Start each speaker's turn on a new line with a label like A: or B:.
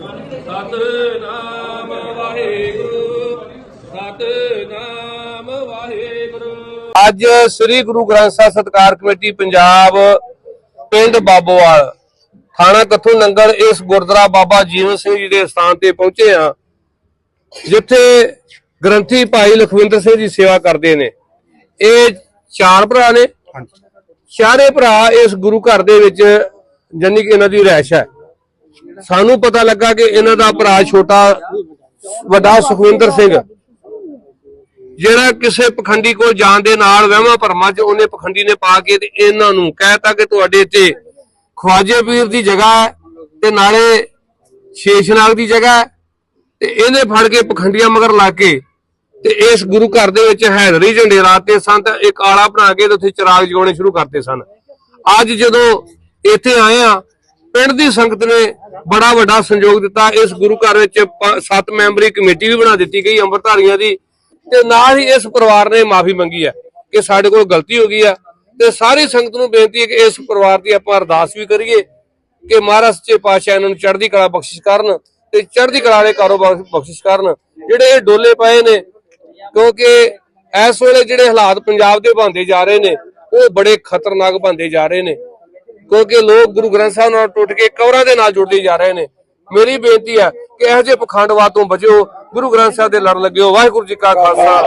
A: ਸਤਨਾਮ ਵਾਹਿਗੁਰੂ ਸਤਨਾਮ ਵਾਹਿਗੁਰੂ। ਅੱਜ ਸ੍ਰੀ ਗੁਰੂ ਗ੍ਰੰਥ ਸਾਹਿਬ ਸਤਕਾਰ ਕਮੇਟੀ ਪੰਜਾਬ ਪਿੰਡ ਬਾਬੋਵਾਲ ਥਾਣਾ ਕੱਥੂ ਨੰਗਲ ਇਸ ਗੁਰਦੁਆਰਾ ਬਾਬਾ ਜੀਵਨ ਸਿੰਘ ਜੀ ਦੇ ਸਥਾਨ ਤੇ ਪਹੁੰਚੇ ਆ ਜਿੱਥੇ ਗ੍ਰੰਥੀ ਭਾਈ ਲਖਵਿੰਦਰ ਸਿੰਘ ਜੀ ਸੇਵਾ ਕਰਦੇ ਨੇ। ਇਹ ਚਾਰ ਭਰਾ ਨੇ। ਚਾਰੇ ਭਰਾ ਇਸ ਗੁਰੂ ਘਰ ਦੇ ਵਿੱਚ ਜਾਨੀ ਕਿ ਇਹਨਾਂ ਦੀ ਰਹਿਸ਼ ਹੈ। ਸਾਨੂੰ ਪਤਾ ਲੱਗਾ ਕਿ ਇਹਨਾਂ ਦਾ ਭਰਾ ਛੋਟਾ ਵੱਡਾ ਸੁਖਵਿੰਦਰ ਸਿੰਘ। ਜਿਹੜਾ ਕਿਸੇ ਪਖੰਡੀ ਕੋਲ ਜਾਣ ਦੇ ਨਾਲ ਵਹਿਮਾਂ ਭਰਮਾਂ 'ਚ ਉਹਨੇ ਪਖੰਡੀ ਨੇ ਪਾ ਕੇ ਤੇ ਇਹਨਾਂ ਨੂੰ ਕਹਿਤਾ ਕਿ ਤੁਹਾਡੇ ਇੱਥੇ ਖਵਾਜੇ ਪੀਰ ਦੀ ਜਗ੍ਹਾ ਹੈ ਤੇ ਨਾਲੇ ਸ਼ੇਸ਼ਨਾਗ ਦੀ ਜਗ੍ਹਾ ਹੈ ਤੇ ਇਹਨੇ ਫੜ ਕੇ ਪਖੰਡੀਆਂ ਮਗਰ ਲਾ ਕੇ ਤੇ ਇਸ ਗੁਰੂ ਘਰ ਦੇ ਵਿੱਚ ਹੈਦਰੀ ਝੰਡੇ ਲਾਤੇ ਸਨ ਤੇ ਇੱਕ ਆਲਾ ਬਣਾ ਕੇ ਤੇ ਉੱਥੇ ਚਿਰਾਗ ਜਗਾਉਣੇ ਸ਼ੁਰੂ ਕਰਤੇ ਸਨ। ਅੱਜ ਜਦੋਂ ਇੱਥੇ ਆਏ ਆ ਪਿੰਡ ਦੀ ਸੰਗਤ ਨੇ ਬੜਾ ਵੱਡਾ ਸੰਯੋਗ ਦਿੱਤਾ। ਇਸ ਗੁਰੂ ਘਰ ਵਿੱਚ ਸੱਤ ਮੈਂਬਰੀ ਕਮੇਟੀ ਵੀ ਬਣਾ ਦਿੱਤੀ ਗਈ ਅੰਮ੍ਰਿਤਧਾਰੀਆਂ ਦੀ। ਤੇ ਨਾਲ ਹੀ ਇਸ ਪਰਿਵਾਰ ਨੇ ਮਾਫੀ ਮੰਗੀ ਹੈ ਕਿ ਸਾਡੇ ਕੋਲ ਗਲਤੀ ਹੋ ਗਈ ਆ ਤੇ ਸਾਰੀ ਸੰਗਤ ਨੂੰ ਬੇਨਤੀ ਹੈ ਕਿ ਇਸ ਪਰਿਵਾਰ ਦੀ ਆਪਾਂ ਅਰਦਾਸ ਵੀ ਕਰੀਏ ਕਿ ਮਹਾਰਾਜ ਸੱਚੇ ਪਾਤਸ਼ਾਹ ਇਹਨਾਂ ਨੂੰ ਚੜ੍ਹਦੀ ਕਲਾ ਬਖਸ਼ਿਸ਼ ਕਰਨ ਤੇ ਚੜ੍ਹਦੀ ਕਲਾ ਵਾਲੇ ਕਾਰੋਬਾਰ ਬਖਸ਼ਿਸ਼ ਕਰਨ। ਜਿਹੜੇ ਇਹ ਡੋਲੇ ਪਏ ਨੇ, ਕਿਉਂਕਿ ਇਸ ਵੇਲੇ ਜਿਹੜੇ ਹਾਲਾਤ ਪੰਜਾਬ ਦੇ ਬਣਦੇ ਜਾ ਰਹੇ ਨੇ, ਉਹ ਬੜੇ ਖਤਰਨਾਕ ਬਣਦੇ ਜਾ ਰਹੇ ਨੇ। ਕਿਉਂਕਿ ਲੋਕ ਗੁਰੂ ਗ੍ਰੰਥ ਸਾਹਿਬ ਨਾਲ ਟੁੱਟ ਕੇ ਕਵਰਾਂ ਦੇ ਨਾਲ ਜੁੜਦੇ ਜਾ ਰਹੇ ਨੇ। ਮੇਰੀ ਬੇਨਤੀ ਹੈ ਕਿ ਇਹੋ ਜਿਹੇ ਪਖੰਡਵਾਦ ਤੋਂ ਬਚਿਓ, ਗੁਰੂ ਗ੍ਰੰਥ ਸਾਹਿਬ ਦੇ ਲੜ ਲੱਗਿਓ। ਵਾਹਿਗੁਰੂ ਜੀ ਕਾ ਖਾਲਸਾ।